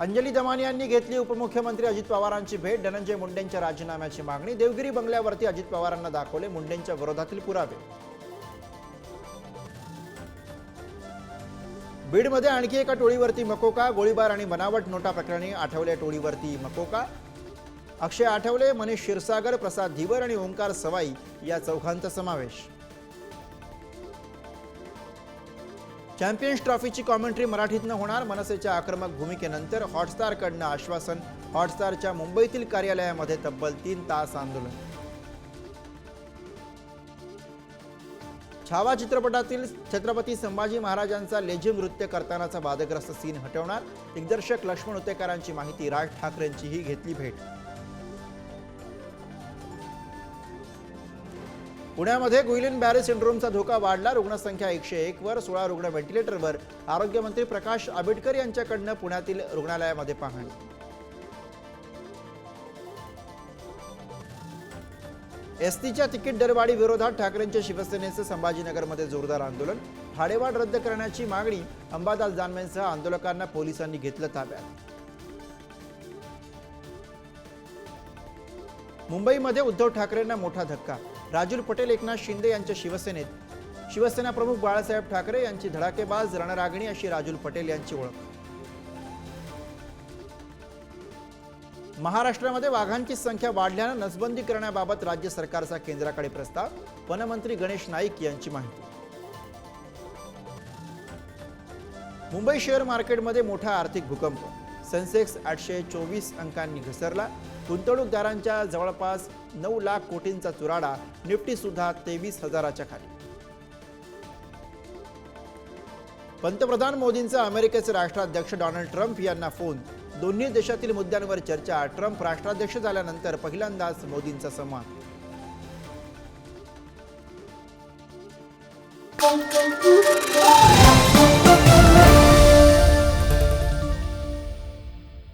अंजली दमानी यांनी घेतली उपमुख्यमंत्री अजित पवारांची भेट. धनंजय मुंडेंच्या राजीनाम्याची मागणी. देवगिरी बंगल्यावरती अजित पवारांना दाखवले मुंडेंच्या विरोधातील पुरावे. बीडमध्ये आणखी एका टोळीवरती मकोका गोळीबार आणि बनावट नोटा प्रकरणी आठवले टोळीवरती मकोका. अक्षय आठवले मनीष क्षीरसागर प्रसाद धीवर आणि ओंकार सवाई या चौघांचा समावेश. चॅम्पियन्स ट्रॉफीची कॉमेंट्री मराठीतनं होणार. मनसेच्या आक्रमक भूमिकेनंतर हॉटस्टारकडनं आश्वासन. हॉटस्टारच्या मुंबईतील कार्यालयामध्ये तब्बल तीन तास आंदोलन. छावा चित्रपटातील छत्रपती संभाजी महाराजांचा लेझिम नृत्य करतानाचा वादग्रस्त सीन हटवणार. दिग्दर्शक लक्ष्मण उतेकरांची माहिती. राज ठाकरेंचीही घेतली भेट. पुण्यामध्ये गुईलिन बॅरे सिंड्रोमचा धोका वाढला. रुग्णसंख्या एकशे एकवर सोळा रुग्ण व्हेंटिलेटरवर. आरोग्यमंत्री प्रकाश आंबेडकर यांच्याकडनं पुण्यातील रुग्णालयामध्ये पाहणी. एसटीच्या तिकीट दरवाढी विरोधात ठाकरेंच्या शिवसेनेचं संभाजीनगरमध्ये जोरदार आंदोलन. भाडेवाढ रद्द करण्याची मागणी अंबादास जानवेंसह आंदोलकांना पोलिसांनी घेतलं ताब्यात. मुंबईमध्ये उद्धव ठाकरेंना मोठा धक्का. राजूल पटेल एकनाथ शिंदे यांच्या शिवसेनेत. शिवसेना प्रमुख बाळासाहेब ठाकरे यांची धडाकेबाज रणरागणी अशी राजूल पटेल यांची ओळख. महाराष्ट्रामध्ये वाघांची संख्या वाढल्यानं नसबंदी करण्याबाबत राज्य सरकारचा केंद्राकडे प्रस्ताव वनमंत्री गणेश नाईक यांची माहिती. मुंबई शेअर मार्केटमध्ये मोठा आर्थिक भूकंप. सेन्सेक्स आठशे चोवीस अंकांनी घसरला. गुंतवणूकदारांच्या जवळपास नऊ लाख कोटींचा चुराडा निफ्टीसुद्धा तेवीस हजाराच्या खाली. पंतप्रधान मोदींचा अमेरिकेचे राष्ट्राध्यक्ष डोनाल्ड ट्रम्प यांना फोन. दोन्ही देशातील मुद्द्यांवर चर्चा. ट्रम्प राष्ट्राध्यक्ष झाल्यानंतर पहिल्यांदाच मोदींचा संवाद